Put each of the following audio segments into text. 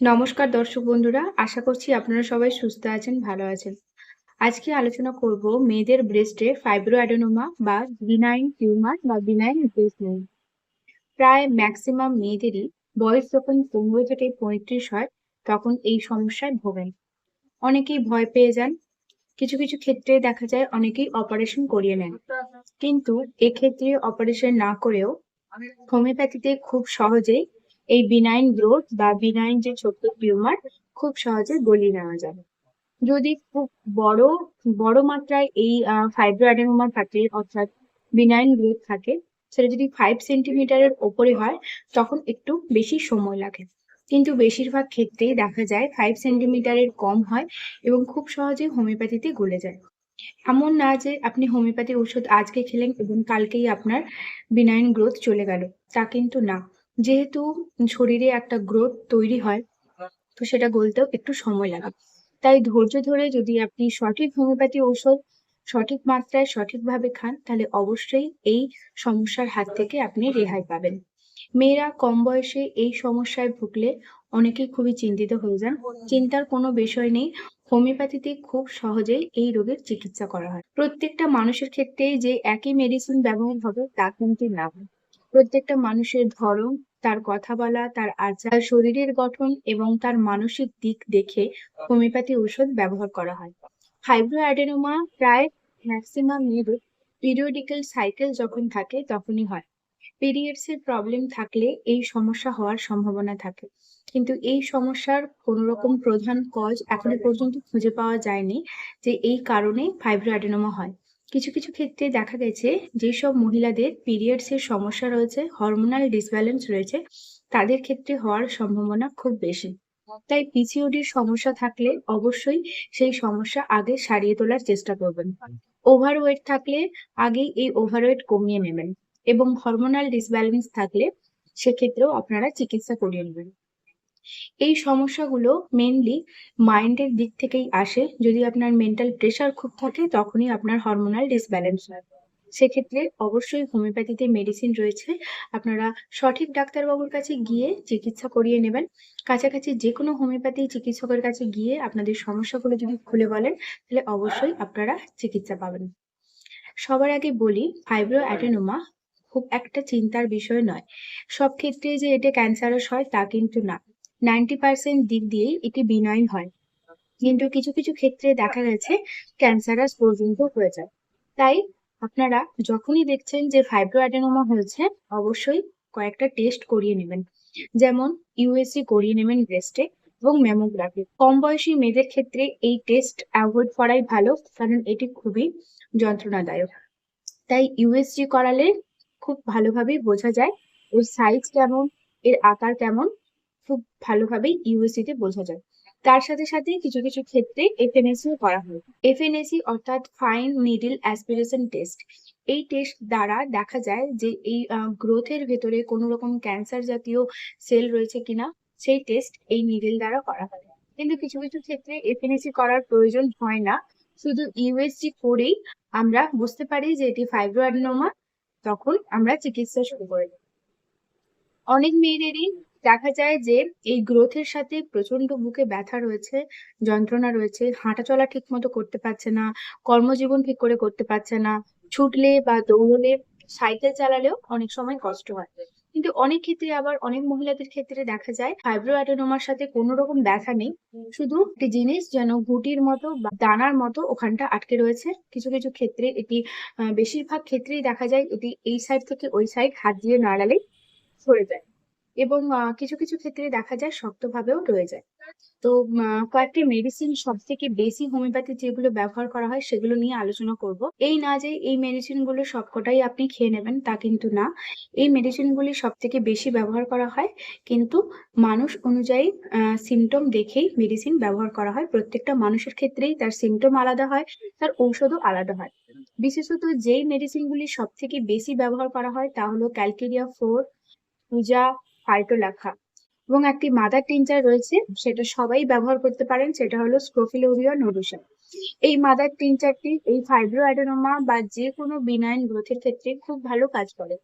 নমস্কার দর্শক বন্ধুরা, আশা করছি আপনারা সবাই সুস্থ আছেন, ভালো আছেন। আজকে আলোচনা করব মেয়েদের ব্রেস্টে ফাইব্রো অ্যাডেনোমা বা বিনাইন টিউমার বা বিনাইন নিয়ে প্রায় ম্যাক্সিমাম মেয়েদেরই বয়স যখন পনেরো থেকে পঁয়ত্রিশ হয়, তখন এই সমস্যায় ভোগেন। অনেকেই ভয় পেয়ে যান। কিছু কিছু ক্ষেত্রে দেখা যায় অনেকেই অপারেশন করিয়ে নেন। কিন্তু এক্ষেত্রে অপারেশন না করেও হোমিওপ্যাথিতে খুব সহজেই এই বিনাইন গ্রোথ বা বিনাইন যে ছোট্ট টিউমার খুব সহজে গলিয়ে নেওয়া যাবে। যদি খুব বড় বড় মাত্রায় এই ফাইব্রো অ্যাডেনোমা থাকে, অর্থাৎ বিনাইন গ্রোথ থাকে, সেটা যদি ফাইভ সেন্টিমিটারের ওপরে হয়, তখন একটু বেশি সময় লাগে। কিন্তু বেশিরভাগ ক্ষেত্রেই দেখা যায় ফাইভ সেন্টিমিটারের কম হয় এবং খুব সহজে হোমিওপ্যাথিতে গলে যায়। এমন না যে আপনি হোমিওপ্যাথি ওষুধ আজকে খেলেন এবং কালকেই আপনার বিনাইন গ্রোথ চলে গেল, তা কিন্তু না। যেহেতু শরীরে একটা গ্রোথ তৈরি হয়, তো সেটা গলতেও একটু সময় লাগে। তাই ধৈর্য ধরে যদি আপনি সঠিক হোমিওপ্যাথি ঔষধ সঠিক মাত্রায় সঠিকভাবে খান, তাহলে অবশ্যই এই সমস্যার হাত থেকে আপনি রেহাই পাবেন। মেয়েরা কম বয়সে এই সমস্যায় ভুগলে অনেকেই খুবই চিন্তিত হয়ে যান। চিন্তার কোনো বিষয় নেই হোমিওপ্যাথিতে খুব সহজেই এই রোগের চিকিৎসা করা হয়। প্রত্যেকটা মানুষের ক্ষেত্রে যে একই মেডিসিন ব্যবহার হবে, তা কিন্তু না। প্রত্যেকটা মানুষের ধরন তার কথা বলা, তার আচার শরীরের গঠন এবং তার মানসিক দিক দেখে হোমিওপ্যাথি ঔষধ ব্যবহার করা হয়। ফাইব্রো অ্যাডেনোমা প্রায় ম্যাক্সিমাম মেয়েদের পিরিয়ডিক্যাল সাইকেল যখন থাকে তখনই হয়। পিরিয়ডস এর প্রবলেম থাকলে এই সমস্যা হওয়ার সম্ভাবনা থাকে। কিন্তু এই সমস্যার কোন রকম প্রধান কজ এখনও পর্যন্ত খুঁজে পাওয়া যায়নি যে এই কারণে ফাইব্রো অ্যাডেনোমা হয়। কিছু কিছু ক্ষেত্রে দেখা গেছে যেসব মহিলাদের পিরিয়ডস এর সমস্যা রয়েছে হরমোনাল ডিসব্যালেন্স রয়েছে, তাদের ক্ষেত্রে হওয়ার সম্ভাবনা খুব বেশি। তাই পিসিওডির সমস্যা থাকলে অবশ্যই সেই সমস্যা আগে সারিয়ে তোলার চেষ্টা করবেন। ওভারওয়েট থাকলে আগেই এই ওভারওয়েট কমিয়ে নেবেন এবং হরমোনাল ডিসব্যালেন্স থাকলে সেক্ষেত্রেও আপনারা চিকিৎসা করিয়ে নেবেন। এই সমস্যাগুলো মেনলি মাইন্ডের দিক থেকেই আসে। যদি আপনার মেন্টাল প্রেশার খুব থাকে, তখনই আপনার হরমোনাল ডিসব্যালেন্স হয়। সেক্ষেত্রে অবশ্যই হোমিওপ্যাথিতে মেডিসিন রয়েছে। আপনারা সঠিক ডাক্তারবাবুর কাছে গিয়ে চিকিৎসা করিয়ে নেবেন। কাছাকাছি যে কোনো হোমিওপ্যাথি চিকিৎসকের কাছে গিয়ে আপনাদের সমস্যাগুলো যদি খুলে বলেন, তাহলে অবশ্যই আপনারা চিকিৎসা পাবেন। সবার আগে বলি ফাইব্রো অ্যাটেনোমা খুব একটা চিন্তার বিষয় নয়। সব ক্ষেত্রে যে এটা ক্যান্সারাস হয়, তা কিন্তু না। নাইনটি পার্সেন্ট দিক দিয়েই এটি বিনয় হয়। কিন্তু কিছু কিছু ক্ষেত্রে দেখা গেছে ক্যান্সারাস পর্যন্ত হয়ে যায়। তাই আপনারা যখনই দেখছেন যে ফাইব্রো অ্যাডেনোমা হয়েছে, অবশ্যই কয়েকটা টেস্ট করিয়ে নেবেন। যেমন ইউএসজি করিয়ে নেবেন ব্রেস্টে এবং ম্যামোগ্রাফি। কম বয়সী মেয়েদের ক্ষেত্রে এই টেস্ট অ্যাভয়েড করাই ভালো, কারণ এটি খুবই যন্ত্রণাদায়ক। তাই ইউএসজি করালে খুব ভালোভাবেই বোঝা যায় ওর সাইজ কেমন, এর আকার কেমন খুব ভালোভাবেই ইউএসজি তে বোঝা যায়। তার সাথে সাথে কিছু কিছু ক্ষেত্রে এফএনএসিও করা হয়। এফএনএসি অর্থাৎ ফাইন নিডল অ্যাসপিরেশন টেস্ট এই টেস্ট দ্বারা দেখা যায় যে এই গ্রোথের ভেতরে কোনো রকম ক্যান্সার জাতীয় সেল রয়েছে কিনা, সেই টেস্ট এই নিডল দ্বারা করা হয়। কিন্তু কিছু কিছু ক্ষেত্রে এফএনএসি করার প্রয়োজন হয় না। শুধু ইউএসজি করেই আমরা বুঝতে পারি যে এটি ফাইব্রো অ্যাডেনোমা তখন আমরা চিকিৎসা শুরু করে অনেক মেয়েদেরই দেখা যায় যে এই গ্রোথের সাথে প্রচণ্ড বুকে ব্যথা রয়েছে, যন্ত্রণা রয়েছে, হাঁটা চলা ঠিক মতো করতে পারছে না, কর্মজীবন ঠিক করে করতে পারছে না, ছুটলে বা দৌড়লে সাইকেল চালালেও অনেক সময় কষ্ট হয়। কিন্তু অনেক ক্ষেত্রে আবার অনেক মহিলাদের ক্ষেত্রে দেখা যায় ফাইব্রো অ্যাডেনোমার সাথে কোনো রকম ব্যথা নেই, শুধু একটি জিনিস যেন গুটির মতো বা দানার মতো ওখানটা আটকে রয়েছে। কিছু কিছু ক্ষেত্রে এটি বেশিরভাগ ক্ষেত্রেই দেখা যায় এটি এই সাইড থেকে ওই সাইড হাত দিয়ে নাড়ালে সরে যায়। এবং কিছু কিছু ক্ষেত্রে দেখা যায় শক্তভাবেও রয়ে যায়। তো কয়েকটি মেডিসিন সব থেকে বেশি হোমিওপ্যাথি যেগুলো ব্যবহার করা হয় সেগুলো নিয়ে আলোচনা করব। এই না যে এই মেডিসিনগুলো সবকটাই আপনি খেয়ে নেবেন তা কিন্তু না। এই মেডিসিন গুলি সব থেকে বেশি ব্যবহার করা হয় কিন্তু মানুষ অনুযায়ী সিমটম দেখেই মেডিসিন ব্যবহার করা হয়। প্রত্যেকটা মানুষের ক্ষেত্রেই তার সিমটম আলাদা হয়, তার ঔষধও আলাদা হয়। বিশেষত যেই মেডিসিন গুলি সব থেকে বেশি ব্যবহার করা হয় তা হলো ক্যালকেরিয়া ফোর পূজা লেখা। এবং একটি মাদার টিনচার রয়েছে, সেটা সবাই ব্যবহার করতে পারেন, সেটা হলো স্ক্রোফিলোরিয়া নোডুসা এই মাদার টিনচারটি এই ফাইব্রো অ্যাডেনোমা বা যে কোনো বিনাইন গ্রোথের ক্ষেত্রে খুব ভালো কাজ করে।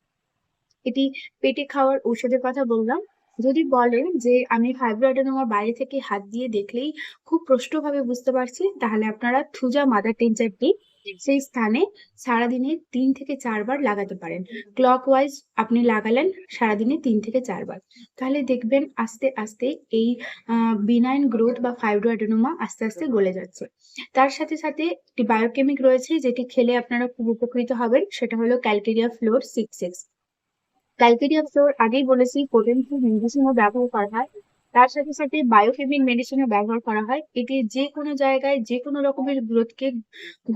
এটি পেটে খাওয়ার ঔষধের কথা বললাম। যদি বলেন যে আমি ফাইব্রোঅ্যাডেনোমা বাইরে থেকে হাত দিয়ে দেখলেই খুব স্পষ্টভাবে বুঝতে পারছি, তাহলে আপনারা থুজা মাদার টিনচারটি সেই স্থানে সারাদিনে তিন থেকে চারবার লাগাতে পারেন। ক্লকওয়াইজ আপনি লাগালেন সারাদিনে তিন থেকে চারবার। তাহলে দেখবেন আস্তে আস্তে এই বিনাইন গ্রোথ বা ফাইব্রোঅ্যাডেনোমা আস্তে আস্তে গলে যাচ্ছে। তার সাথে সাথে একটি বায়োকেমিক রয়েছে যেটি খেলে আপনারা খুব উপকৃত হবেন সেটা হলো calcarea fluor six six calcarea fluor আগেই বলেছি পোটেন্সিয়াল মেডিসিনও ব্যবহার করা হয়। তার সাথে সাথে বায়োকেমিক মেডিসিনও ব্যবহার করা হয়। এটি যে কোনো জায়গায়, যে কোনো রকমের গ্রোথকে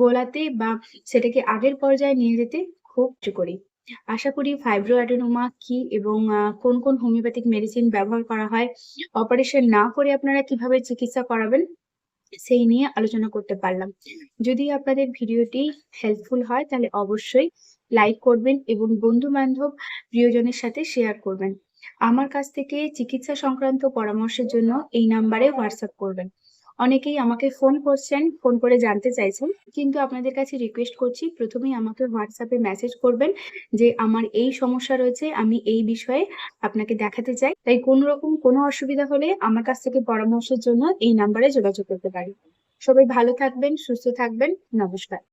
গোলাতে বা সেটাকে আগের পর্যায়ে নিয়ে যেতে খুব করি আশা করি ফাইব্রো অ্যাডেনোমা কি এবং কোন কোন হোমিওপ্যাথিক মেডিসিন ব্যবহার করা হয় অপারেশন না করে আপনারা কীভাবে চিকিৎসা করাবেন, সেই নিয়ে আলোচনা করতে পারলাম। যদি আপনাদের ভিডিওটি হেল্পফুল হয়, তাহলে অবশ্যই লাইক করবেন এবং বন্ধু বান্ধব প্রিয়জনের সাথে শেয়ার করবেন। আমার কাছ থেকে চিকিৎসা সংক্রান্ত পরামর্শের জন্য এই নাম্বারে হোয়াটসঅ্যাপ করবেন। অনেকেই আমাকে ফোন করছেন ফোন করে জানতে চাইছেন, কিন্তু আপনাদের কাছে রিকোয়েস্ট করছি, প্রথমেই আমাকে হোয়াটসঅ্যাপে মেসেজ করবেন যে আমার এই সমস্যা রয়েছে, আমি এই বিষয়ে আপনাকে দেখাতে চাই। তাই কোনো রকম কোনো অসুবিধা হলে আমার কাছ থেকে পরামর্শের জন্য এই নাম্বারে যোগাযোগ করতে পারি। সবাই ভালো থাকবেন, সুস্থ থাকবেন, নমস্কার।